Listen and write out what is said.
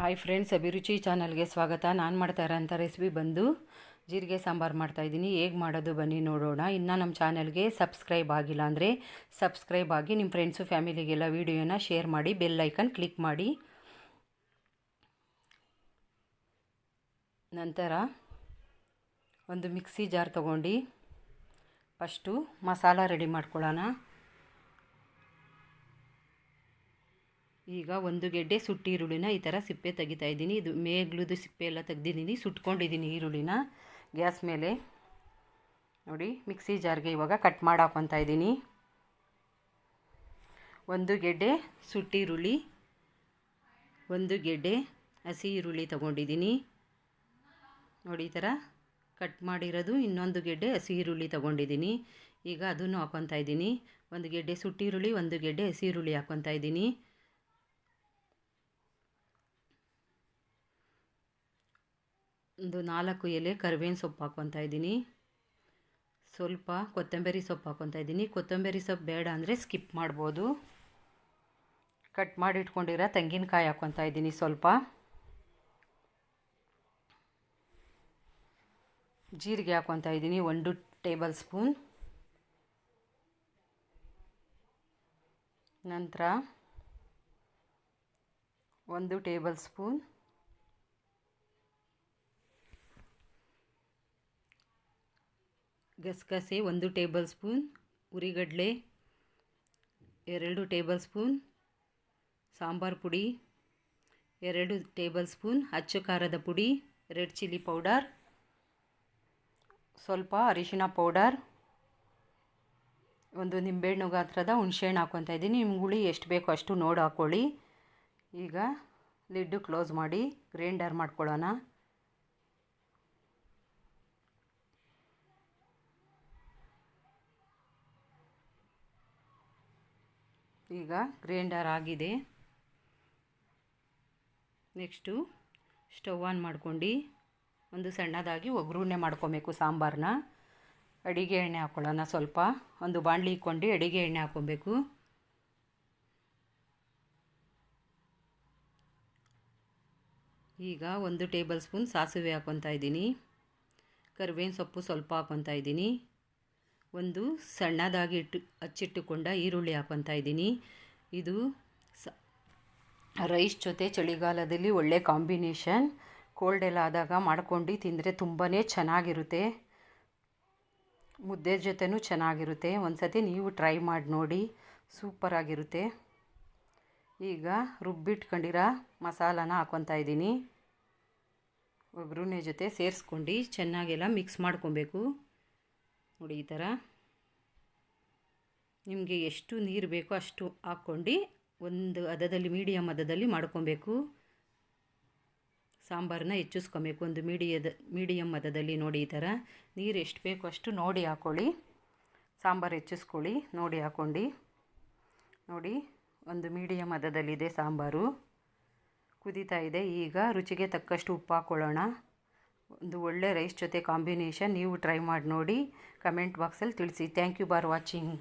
Hi friends ಅಭಿರುಚಿ ಚಾನಲ್ಗೆ ಸ್ವಾಗತ. ನಾನು ಮಾಡ್ತಾ ಇರೋಂಥ ರೆಸಿಪಿ ಬಂದು ಜೀರಿಗೆ ಸಾಂಬಾರು ಮಾಡ್ತಾಯಿದ್ದೀನಿ ಹೇಗೆ ಮಾಡೋದು ಬನ್ನಿ ನೋಡೋಣ. ಇನ್ನು ನಮ್ಮ ಚಾನಲ್ಗೆ ಸಬ್ಸ್ಕ್ರೈಬ್ ಆಗಿಲ್ಲ ಅಂದರೆ ಸಬ್ಸ್ಕ್ರೈಬ್ ಆಗಿ ನಿಮ್ಮ ಫ್ರೆಂಡ್ಸು ಫ್ಯಾಮಿಲಿಗೆಲ್ಲ ವೀಡಿಯೋನ ಶೇರ್ ಮಾಡಿ ಬೆಲ್ ಐಕನ್ ಕ್ಲಿಕ್ ಮಾಡಿ. ನಂತರ ಒಂದು ಮಿಕ್ಸಿ ಜಾರ್ ತೊಗೊಂಡು ಫಸ್ಟು ಮಸಾಲ ರೆಡಿ ಮಾಡ್ಕೊಳ್ಳೋಣ. ಈಗ ಒಂದು ಗೆಡ್ಡೆ ಸುಟ್ಟಿ ಈರುಳ್ಳಿನ ಈ ಥರ ಸಿಪ್ಪೆ ತೆಗಿತಾ ಇದ್ದೀನಿ. ಇದು ಮೇಗ್ಲುದು ಸಿಪ್ಪೆ ಎಲ್ಲ ತೆಗ್ದಿದ್ದೀನಿ. ಸುಟ್ಕೊಂಡಿದ್ದೀನಿ ಈರುಳ್ಳಿನ. ಗ್ಯಾಸ್ ಮೇಲೆ ನೋಡಿ, ಮಿಕ್ಸಿ ಜಾರ್ಗೆ ಇವಾಗ ಕಟ್ ಮಾಡಿ ಹಾಕೊತಾ ಇದ್ದೀನಿ. ಒಂದು ಗೆಡ್ಡೆ ಸುಟ್ಟಿರುಳ್ಳಿ ಒಂದು ಗೆಡ್ಡೆ ಹಸಿ ಈರುಳ್ಳಿ ತೊಗೊಂಡಿದ್ದೀನಿ. ನೋಡಿ, ಈ ಥರ ಕಟ್ ಮಾಡಿರೋದು. ಇನ್ನೊಂದು ಗೆಡ್ಡೆ ಹಸಿ ಈರುಳ್ಳಿ ತೊಗೊಂಡಿದ್ದೀನಿ. ಈಗ ಅದನ್ನು ಹಾಕೊತಾ ಇದ್ದೀನಿ. ಒಂದು ಗೆಡ್ಡೆ ಸುಟ್ಟಿರುಳ್ಳಿ ಒಂದು ಗೆಡ್ಡೆ ಹಸಿ ಈರುಳ್ಳಿ ಹಾಕೊತಾ ಇದ್ದೀನಿ. ಒಂದು ನಾಲ್ಕು ಎಲೆ ಕರಿಬೇವಿನ ಸೊಪ್ಪು ಹಾಕ್ಕೊತಾ ಇದ್ದೀನಿ. ಸ್ವಲ್ಪ ಕೊತ್ತಂಬರಿ ಸೊಪ್ಪು ಹಾಕ್ಕೊತಾ ಇದ್ದೀನಿ. ಕೊತ್ತಂಬರಿ ಸೊಪ್ಪು ಬೇಡ ಅಂದರೆ ಸ್ಕಿಪ್ ಮಾಡ್ಬೋದು. ಕಟ್ ಮಾಡಿ ಇಟ್ಕೊಂಡಿರೋ ತೆಂಗಿನಕಾಯಿ ಹಾಕ್ಕೊತಾ ಇದ್ದೀನಿ ಸ್ವಲ್ಪ. ಜೀರಿಗೆ ಹಾಕ್ಕೊತಾ ಇದ್ದೀನಿ ಒಂದು ಟೇಬಲ್ ಸ್ಪೂನ್. ನಂತರ ಒಂದು ಟೇಬಲ್ ಸ್ಪೂನ್. ಗಸಗಸೆ ಒಂದು ಟೇಬಲ್ ಸ್ಪೂನ್, ಉರಿಗಡಲೆ ಎರಡು ಟೇಬಲ್ ಸ್ಪೂನ್, ಸಾಂಬಾರು ಪುಡಿ ಎರಡು ಟೇಬಲ್ ಸ್ಪೂನ್, ಅಚ್ಚು ಖಾರದ ಪುಡಿ, ರೆಡ್ ಚಿಲ್ಲಿ ಪೌಡರ್, ಸ್ವಲ್ಪ ಅರಿಶಿಣ ಪೌಡರ್, ಒಂದು ನಿಂಬೆಹಣ್ಣು ಗಾತ್ರದ ಹುಣಸೆಹಣ್ಣು ಹಾಕ್ಕೊತಾ ಇದ್ದೀನಿ. ನಿಮ್ಗೆ ಹುಳಿ ಎಷ್ಟು ಬೇಕೋ ಅಷ್ಟು ನೋಡಿ ಹಾಕ್ಕೊಳ್ಳಿ ಈಗ ಲಿಡ್ಡು ಕ್ಲೋಸ್ ಮಾಡಿ, ಗ್ರೈಂಡರ್ ಮಾಡ್ಕೊಳ್ಳೋಣ. ಈಗ ಗ್ರೈಂಡರ್ ಆಗಿದೆ. ನೆಕ್ಸ್ಟು ಸ್ಟವ್ ಆನ್ ಮಾಡ್ಕೊಂಡು ಒಂದು ಸಣ್ಣದಾಗಿ ಒಗ್ಗರಣೆ ಮಾಡ್ಕೊಬೇಕು ಸಾಂಬಾರನ್ನ ಅಡಿಗೆ ಎಣ್ಣೆ ಹಾಕ್ಕೊಳ್ಳೋಣ ಸ್ವಲ್ಪ. ಒಂದು ಬಾಣಲಿ ಇಕ್ಕೊಂಡು ಅಡಿಗೆ ಎಣ್ಣೆ ಹಾಕ್ಕೊಬೇಕು ಈಗ ಒಂದು ಟೇಬಲ್ ಸ್ಪೂನ್ ಸಾಸಿವೆ ಹಾಕ್ಕೊತಾ ಇದ್ದೀನಿ. ಕರಿಬೇವಿನ ಸೊಪ್ಪು ಸ್ವಲ್ಪ ಹಾಕ್ಕೊತಾ ಇದ್ದೀನಿ. ಒಂದು ಸಣ್ಣದಾಗಿ ಇಟ್ಟು ಹಚ್ಚಿಟ್ಟುಕೊಂಡ ಈರುಳ್ಳಿ ಹಾಕ್ಕೊತಾ ಇದ್ದೀನಿ. ಇದು ಸ, ರೈಸ್ ಜೊತೆ ಚಳಿಗಾಲದಲ್ಲಿ ಒಳ್ಳೆ ಕಾಂಬಿನೇಷನ್. ಕೋಲ್ಡ್ ಎಲ್ಲ ಆದಾಗ ಮಾಡ್ಕೊಂಡು ತಿಂದರೆ ತುಂಬಾ ಚೆನ್ನಾಗಿರುತ್ತೆ. ಮುದ್ದೆ ಜೊತೆನೂ ಚೆನ್ನಾಗಿರುತ್ತೆ. ಒಂದು ಸತಿ ನೀವು ಟ್ರೈ ಮಾಡಿ ನೋಡಿ ಸೂಪರಾಗಿರುತ್ತೆ ಈಗ ರುಬ್ಬಿಟ್ಕೊಂಡಿರೋ ಮಸಾಲಾನ ಹಾಕ್ಕೊತಾ ಇದ್ದೀನಿ. ಒಗ್ಗರಣೆ ಜೊತೆ ಸೇರಿಸ್ಕೊಂಡು ಚೆನ್ನಾಗೆಲ್ಲ ಮಿಕ್ಸ್ ಮಾಡ್ಕೊಬೇಕು. ನೋಡಿ ಈ ಥರ. ನಿಮಗೆ ಎಷ್ಟು ನೀರು ಬೇಕೋ ಅಷ್ಟು ಹಾಕ್ಕೊಂಡು ಒಂದು ಹದದಲ್ಲಿ ಮೀಡಿಯಮ್ ಹದದಲ್ಲಿ ಮಾಡ್ಕೊಬೇಕು. ಸಾಂಬಾರನ್ನ ಹೆಚ್ಚಿಸ್ಕೊಬೇಕು ಒಂದು ಮೀಡಿಯದ ಮೀಡಿಯಮ್ ಅದದಲ್ಲಿ ನೋಡಿ ಈ ಥರ. ನೀರು ಎಷ್ಟು ಬೇಕೋ ಅಷ್ಟು ನೋಡಿ ಹಾಕ್ಕೊಳ್ಳಿ ಸಾಂಬಾರು ಹೆಚ್ಚಿಸ್ಕೊಳ್ಳಿ, ನೋಡಿ ಹಾಕ್ಕೊಂಡು ನೋಡಿ, ಒಂದು ಮೀಡಿಯಮ್ ಹದದಲ್ಲಿದೆ ಸಾಂಬಾರು. ಕುದೀತಾ ಇದೆ. ಈಗ ರುಚಿಗೆ ತಕ್ಕಷ್ಟು ಉಪ್ಪು ಹಾಕ್ಕೊಳ್ಳೋಣ ಒಂದು ಒಳ್ಳೆ ರೈಸ್ ಜೊತೆ ಕಾಂಬಿನೇಷನ್ ನೀವು ಟ್ರೈ ಮಾಡಿ ನೋಡಿ, ಕಮೆಂಟ್ ಬಾಕ್ಸಲ್ಲಿ ತಿಳಿಸಿ. Thank you for watching